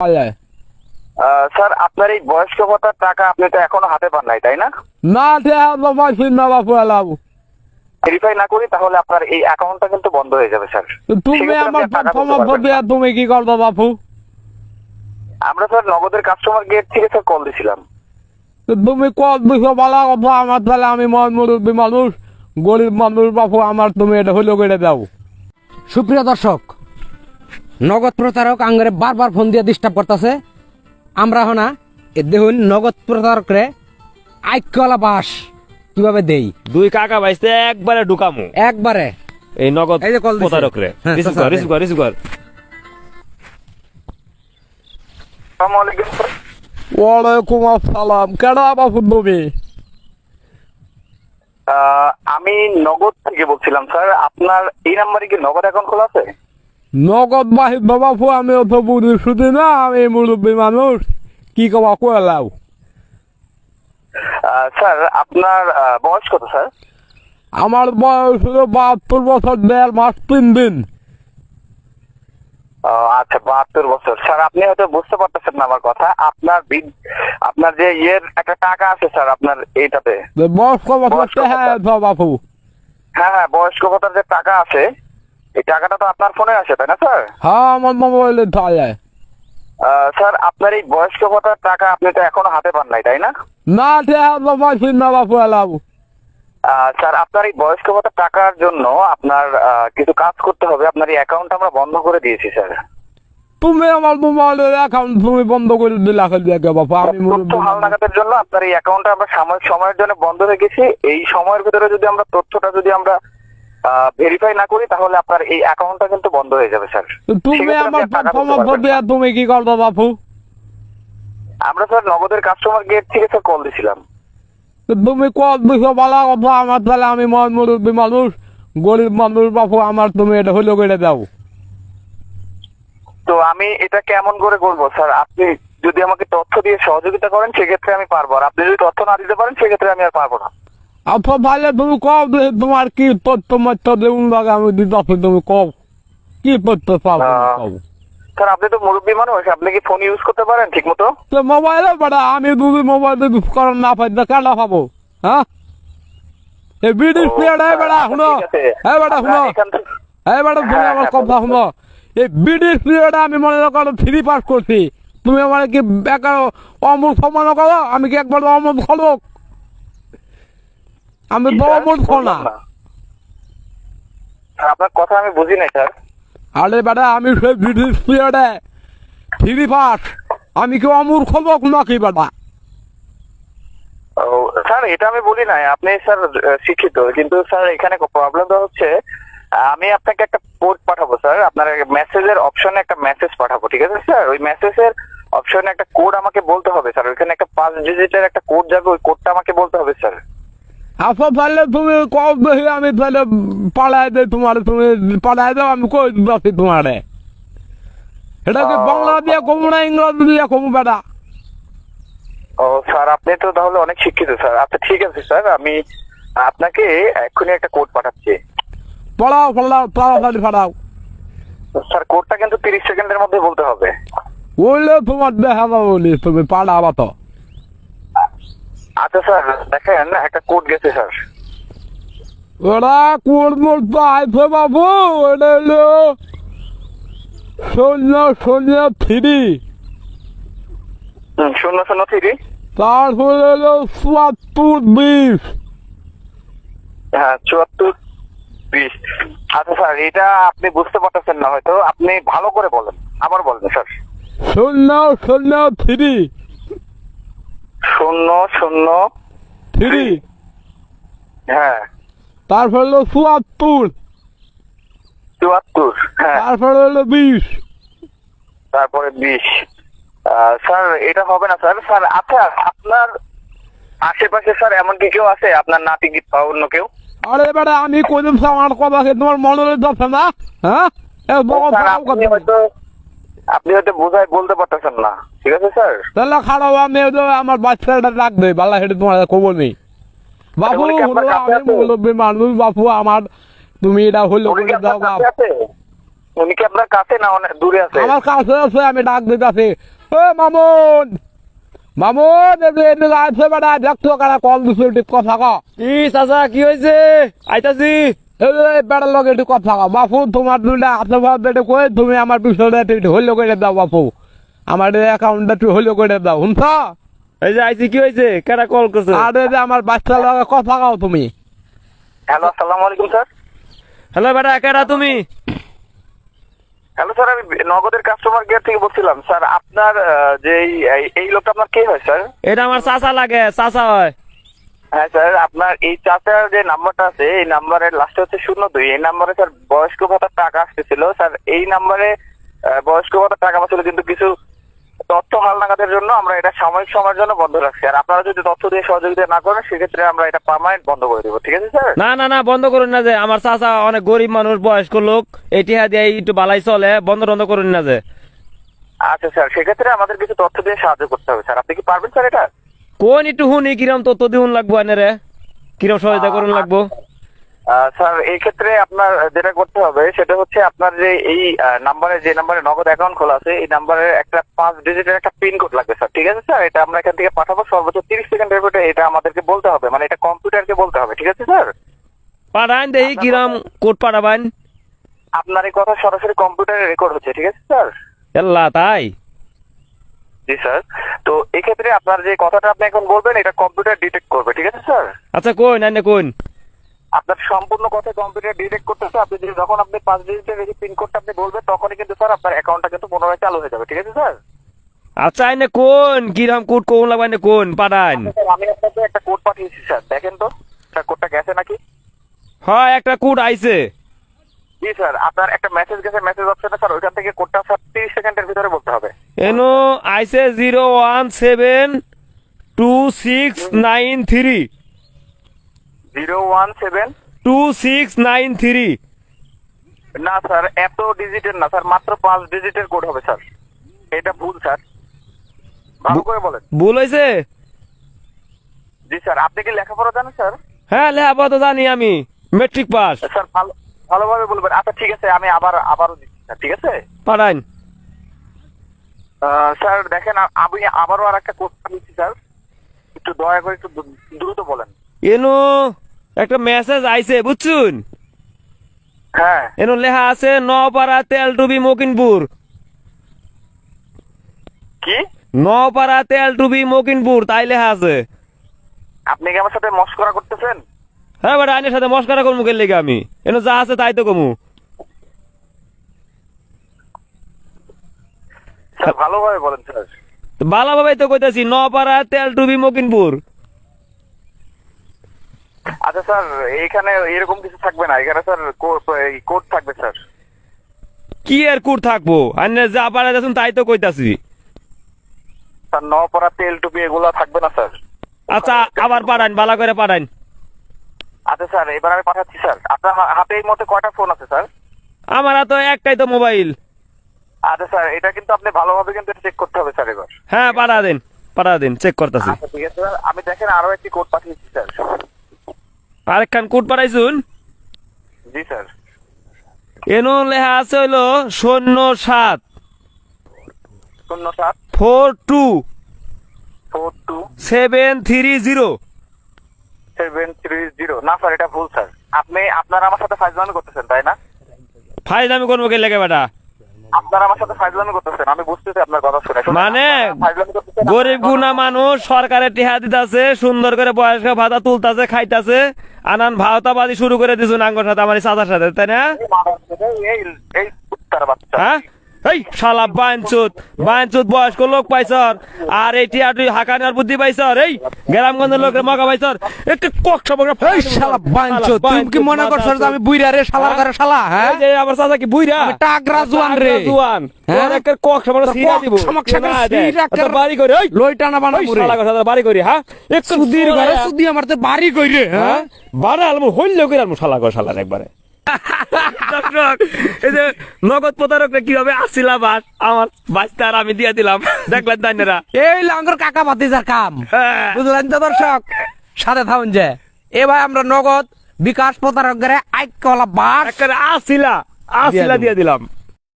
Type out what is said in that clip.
পালায়। আহ, স্যার আপনার এই বয়স্ক ভাতার টাকা আপনি তো এখনও হাতে পান নাই তাই না? না বাবা চিন্তা বাপু ভেরিফাই না করি তাহলে আপনার এই অ্যাকাউন্টটা কিন্তু বন্ধ হয়ে যাবে স্যার। তুমি আমার না। তুমি কি করব বাপু? আমরা স্যার নগদের কাস্টমার গেট থেকে স্যার কল দিছিলাম। তো তুমি কত দুশো বলা কথা আমার তাহলে আমি মন মুরব্বী মানুষ গরিব মানুষ বাপু আমার তুমি এটা হইল করে দাও। সুপ্রিয় দর্শক নগদ প্রতারক আঙ্গরে বারবার ফোন দিয়ে ডিস্টার্ব করতেছে। আমরা হনা এ দেখুন নগদ প্রতারকরে আইকলা বাস কীভাবে দেই? দুই কাকা বাইসতে একবারে ঢুকামু। একবারে। এই নগদ এই যে call দিছে। প্রতারক রে হ্যাঁ, রিসিভ কর রিসিভ কর রিসিভ কর। আসসালামু আলাইকুম স্যার ওয়ালাইকুম আসসালাম। কেডা তুমি? আহ, আমি নগদ থেকে বলছিলাম স্যার। আপনার এই নাম্বারে কি নগদ অ্যাকাউন্ট খোলা আছে? নগদ বাহির বাপু আমি অত বুঝি শুধু না আমি মুরব্বী মানুষ। কি কবা আহ, স্যার আপনার বয়স কত স্যার? আমার বয়স হলো বাহাত্তর বছর দেড় মাস তিন দিন। আচ্ছা বাহাত্তর বছর। স্যার আপনি হয়তো বুঝতে পারতেছেন না আমার কথা। আপনার আপনার যে ইয়ের একটা টাকা আছে স্যার আপনার এইটাতে। বয়স্ক হ্যাঁ। বাপু। হ্যাঁ হ্যাঁ বয়স্ক ভাতার যে টাকা আছে এই টাকাটা তো আপনার ফোনে আছে তাই না স্যার? হ্যাঁ আমার মোবাইলে আহ, স্যার আপনার এই বয়স্ক ভাতার টাকা আপনি তো এখনও হাতে পান নাই তাই না? না বাবা চিন্তা বাপু আহ, স্যার আপনার এই বয়স্ক ভাতার টাকার জন্য আপনার কিছু কাজ করতে হবে। আপনার এই অ্যাকাউন্ট আমরা বন্ধ করে দিয়েছি স্যার। তুমি আমার মোবাইলের অ্যাকাউন্ট তুমি বন্ধ করে দিলা খেলে বাপু আমি তথ্য। হালনাগাদের জন্য আপনার এই অ্যাকাউন্টটা আমরা সাময়িক সময়ের জন্য বন্ধ রেখেছি। এই সময়ের ভিতরে যদি আমরা তথ্যটা যদি আমরা ভেরিফাই না করি তাহলে আপনার এই অ্যাকাউন্টটা কিন্তু বন্ধ হয়ে যাবে স্যার তুমি আমার। তুমি কি করব বাপু? আমরা স্যার নগদের কাস্টমার গেট থেকে স্যার কল দিছিলাম। তুমি কত দুশো বলা কথা আমার তাহলে আমি মুরব্বী মানুষ গরিব মানুষ বাপু আমার তুমি এটা হইল করে দাও। তো আমি এটা কেমন করে করব স্যার আপনি যদি আমাকে তথ্য দিয়ে সহযোগিতা করেন সেক্ষেত্রে আমি পারব। আর আপনি যদি তথ্য না দিতে পারেন সেক্ষেত্রে আমি আর পারব না। আচ্ছা তাহলে তুমি দেখি তোমার কি মত্য দেউন লাগে আমি তুমি কি তথ্য পাবো স্যার আপনি তো মুরব্বী মানুষ আপনি কি ফোন ইউজ করতে পারেন ঠিক মতো তো মোবাইলে বেড়া আমি দুদিন মোবাইলে না পাই না কেন পাবো? হ্যাঁ এই বিডি স্পিয়ার এই বেড়া শুনো। এই বেড়া শুনো। এই বেড়া তুমি আমার কথা শুনো। এই বিডি স্পিয়ার আমি মনে করো থ্রি পাস করছি। তুমি আমার কি বেকার অমূল সমান করো? আমি কি একবার অমূল খলক আমি অমূল খনা আপনার কথা আমি বুঝি নাই স্যার। আরে বেটা আমি সেই ব্রিটিশ পিরিয়ডে থ্রি পাস। আমি কি অমূর খলক নাকি বেটা? স্যার এটা আমি বলি নাই। আপনি স্যার শিক্ষিত। কিন্তু স্যার এখানে প্রবলেমটা হচ্ছে আমি আপনাকে একটা কোড পাঠাবো স্যার। আপনার মেসেজের অপশনে একটা মেসেজ পাঠাবো ঠিক আছে স্যার? ওই মেসেজের অপশনে একটা কোড আমাকে বলতে হবে স্যার। ওইখানে একটা পাঁচ ডিজিটের একটা কোড যাবে ওই কোডটা আমাকে বলতে হবে স্যার। আচ্ছা তাহলে তুমি কব দেখি আমি তাহলে পালাই দেই তোমার তুমি পালাই দাও আমি কই দিচ্ছি তোমারে? এটা কি বাংলা দিয়ে কমু না ইংরেজি দিয়ে কমু বেটা? ও স্যার আপনি তো তাহলে অনেক শিক্ষিত স্যার। আচ্ছা ঠিক আছে স্যার আমি আপনাকে এক্ষুনি একটা কোড পাঠাচ্ছি। পড়াও পড়াও তাড়াতাড়ি পাঠাও স্যার কোডটা কিন্তু তিরিশ সেকেন্ডের মধ্যে বলতে হবে। বললে তোমার দেখা যাবে তুমি পাঠাবা তো। আচ্ছা স্যার দেখেন একটা কোড গেছে স্যার। ওরা কোন মূর্ত আইছে বাবু এটা হলো শূন্য শূন্য থ্রি। শূন্য শূন্য থ্রি। তারপরে হলো চুয়াত্তর বিশ। হ্যাঁ চুয়াত্তর বিশ। আচ্ছা স্যার এটা আপনি বুঝতে পারতেছেন না হয়তো আপনি ভালো করে বলেন আবার বলেন স্যার। শূন্য শূন্য থ্রি। শূন্য শূন্য থ্রি। হ্যাঁ। তারপরে হলো চুয়াত্তর। চুয়াত্তর হ্যাঁ। তারপরে হলো বিশ। তারপরে বিশ। স্যার এটা হবে না স্যার। স্যার আচ্ছা আপনার আশেপাশে স্যার এমন কি কেউ আছে? আপনার নাতি কি বা অন্য কেউ? আরে বেটা আমি কোনদিন আমার কথা তোমার মনে যাচ্ছে না হ্যাঁ। হয়তো আপনি হয়তো বোঝায় বলতে পারতেছেন না। ঠিক আছে স্যার? তাহলে খারাপ আমি আমার বাচ্চাটা রাখবে বালা হেঁটে তোমার খবর নেই। কাছে আমি মুরব্বী মানুষ বাপু আমার তুমি এটা হলো উনি কি করে দাও আপনার বাপ। কাছে উনি কি আপনার কাছে না অনেক দূরে আছে? আমার কাছে আছে আমি ডাক দিতেছি। ও মামুন! মামুন এদিকে বেটা দেখছ কারা কল দিছে একটু কথা ক। কি চাচা কি হয়েছে আইতাছি। এই বেটার লগে একটু কথা বাপু তোমার দুটা হাতে বেটে কই তুমি আমার পিছনে একটু হইল করে দাও বাপু। আমার অ্যাকাউন্টটা একটু হইল করে দাও শুনছ? এই যে আইছি কি হয়েছে কেটা কল করছে? আর এই যে আমার বাচ্চার লগে কথা কাও তুমি। হ্যালো আসসালামু আলাইকুম স্যার। হ্যালো বেটা কেটা তুমি? হ্যালো স্যার আমি নগদের কাস্টমার কেয়ার থেকে বলছিলাম। স্যার আপনার যে এই- এই- এই লোকটা আপনার কে হয় স্যার? এটা আমার চাচা লাগে চাচা হয়। হ্যাঁ স্যার আপনার এই চাচার যে নাম্বারটা আছে এই নাম্বারের লাস্টে হচ্ছে শূন্য দুই। এই নাম্বারে স্যার বয়স্ক ভাতার টাকা আসতেছিল। স্যার এই নাম্বারে বয়স্ক ভাতার টাকা পাচ্ছিল কিন্তু কিছু তথ্য হালনাগাদের জন্য আমরা এটা সাময়িক সময়ের জন্য বন্ধ রাখছি। আর আপনারা যদি তথ্য দিয়ে সহযোগিতা না করেন সেক্ষেত্রে আমরা এটা পার্মানেন্ট বন্ধ করে দেবো। ঠিক আছে স্যার? না না না বন্ধ করুন না যে আমার চাচা অনেক গরিব মানুষ বয়স্ক লোক এটিহা দিয়ে একটু বালাই চলে বন্ধ বন্ধ করুন না যে। আচ্ছা স্যার সেক্ষেত্রে আমাদের কিছু তথ্য দিয়ে সাহায্য করতে হবে স্যার। আপনি কি পারবেন স্যার এটা? কোন একটু শুনি কিরম তথ্য দিউন লাগবো এনে কিরম সহায়তা করুন লাগবো? স্যার এই ক্ষেত্রে আপনার যেটা করতে হবে সেটা হচ্ছে আপনার যে এই নাম্বারে যে নাম্বারে নগদ অ্যাকাউন্ট খোলা আছে এই নাম্বারে একটা পাঁচ ডিজিটের একটা পিন কোড লাগবে স্যার ঠিক আছে স্যার? এটা আমরা এখান থেকে পাঠাবো সর্বোচ্চ তিরিশ সেকেন্ডের ভিতরে এটা আমাদেরকে বলতে হবে মানে এটা কম্পিউটারকে বলতে হবে ঠিক আছে স্যার? পাঠান দেখি কিরম কোট পাঠাবান। আপনার এই কথা সরাসরি কম্পিউটারে রেকর্ড হচ্ছে ঠিক আছে স্যার? এল্লা তাই? জি স্যার। তো এক্ষেত্রে আপনার যে কথাটা আপনি এখন বলবেন এটা কম্পিউটার ডিটেক্ট করবে ঠিক আছে স্যার? আচ্ছা কোন আনে কোন আপনার সম্পূর্ণ কথা কম্পিউটার ডিটেক্ট করতেছে আপনি যদি যখন আপনি পাঁচ ডিজিটের এই পিন কোডটা আপনি বলবেন তখনই কিন্তু স্যার আপনার অ্যাকাউন্টটা কিন্তু পুনরায় চালু হয়ে যাবে ঠিক আছে স্যার? আচ্ছা এনে কোন? কিরম কোট কোন লাগবে এনে কোন? পাঠান। স্যার, আমি আপনাকে একটা কোড পাঠিয়েছি স্যার। দেখেন তো স্যার কোডটা গেছে নাকি? হয় একটা কোট আইছে। জি স্যার। আপনার একটা মেসেজ গেছে মেসেজ অপশনে স্যার ওইখান থেকে কোডটা স্যার তিরিশ সেকেন্ডের ভিতরে বলতে হবে। এনো আইসে zero one seven two six nine three. Zero one seven? Two six nine three. না স্যার এত ডিজিটের না স্যার মাত্র পাঁচ ডিজিটের কোড হবে স্যার। এটা ভুল স্যার। ভালো করে বলেন। ভুল হয়েছে জি স্যার আপনি কি লেখাপড়া জানেন স্যার? হ্যাঁ লেখাপড়া তো জানি আমি। মেট্রিক পাস স্যার ভালো ভালোভাবে বলবেন আচ্ছা ঠিক আছে আমি আবার আবারও দিচ্ছি স্যার ঠিক আছে? পাঠান। স্যার দেখেন আমি আবারও আর একটা কোড পাঠিয়েছি স্যার। একটু দয়া করে একটু দ্রুত বলেন। এনো একটা মেসেজ আইছে বুঝছুন? হ্যাঁ। এনো লেখা আছে নপাড়া তেলটুবি মকিনপুর। কি? নপাড়া তেলটুবি মকিনপুর তাই লেখা আছে। আপনি কি আমার সাথে মস্করা করতেছেন? হ্যাঁ বেটা আইনের সাথে মস্কারা করব লেগে আমি। এনো যা আছে তাই তো কমু। ভালোভাবে বলেন স্যার। ভালোভাবে তো কইতাছি নপাড়া তেলটুবি মকিনপুর। আচ্ছা স্যার এইখানে এরকম কিছু থাকবে না। এখানে স্যার কোড থাকবে স্যার। কি আর কুর থাকব? আইনের যা পাড়া যাচ্ছেন তাই তো কইতাছি। স্যার নপরা তেল টুপি এগুলো থাকবে না স্যার। আচ্ছা আবার পাঠান ভালো করে পাঠান আচ্ছা স্যার এবার আমি পাঠাচ্ছি স্যার। আপনার হাতে এই মুহূর্তে কয়টা ফোন আছে স্যার? আমার তো একটাই তো মোবাইল আচ্ছা স্যার এটা কিন্তু আপনি ভালোভাবে কিন্তু চেক করতে হবে স্যার এবার। হ্যাঁ পাঠা দেন পাঠা দেন চেক করতেছি। আচ্ছা ঠিক আছে স্যার। আমি দেখেন আরও একটি কোড পাঠিয়েছি স্যার। আরেকখান কোড পাঠাইছুন? জি স্যার। এনো লেখা আছে হইল শূন্য সাত। শূন্য সাত। Four two. Four two. Seven three zero. Seven three zero না স্যার এটা ভুল স্যার আপনি আপনারা আমার সাথে ফাইজলামি করতেছেন তাই না? ফাইল আমি করব কে লেগে বেটা? আপনারা আমার সাথে ফাইজলামি করতেছেন আমি বুঝতেছি আপনার কথা শুনে। মানে ফাইজলামি গরিব গুনা মানুষ সরকারের টিহা দিতাছে সুন্দর করে বয়স্ক ভাতা তুলতাছে খাইতাছে আনান ভাওতাবাজি শুরু করে দিছুন আঙ্গর সাথে আমার চাচার সাথে তাই না? এই হ্যাঁ? এই শালা বাঞ্চুত বাঞ্চুত বয়স্ক লোক পাইছর। আর এই টিয়া তুই হাকানার বুদ্ধি পাইছর এই গ্রামগঞ্জের লোকের মগা পাইছর। একটু কক সবকা এই শালা বাঞ্চো তুমি কি মনে করছ যে আমি বুইরা রে শালার ঘরে শালা হ্যাঁ? এই যে আমার চাচা কি বুইরা আমি টাকরা জোয়ান রে। টাকরা জোয়ান। হ্যাঁ? কক দিব। সিরা কর- বাড়ি করে শালা কথা বাড়ি করি হ্যাঁ? একটু সুদির ঘরে সুদি আমার বাড়ি কইরে হ্যাঁ? হ্যাঁ? বাড়া আলমু হইল করে আলমু শালা কর শালার একবারে। দর্শক, এই যে নগদ প্রতারকরা কীভাবে আসছিলাম আর আমার বাসটা আর আমি দিয়ে দিলাম। দেখলেন দাইনেরা? এই লাঙ্গর কাকা ভাতিজার কাম। হ্যাঁ। বুঝলেন তো দর্শক? সাথে থাকুন যে এবার আমরা নগদ বিকাশ প্রতারক আইকলা বাস আসিলা আসিলা দিয়ে দিলাম।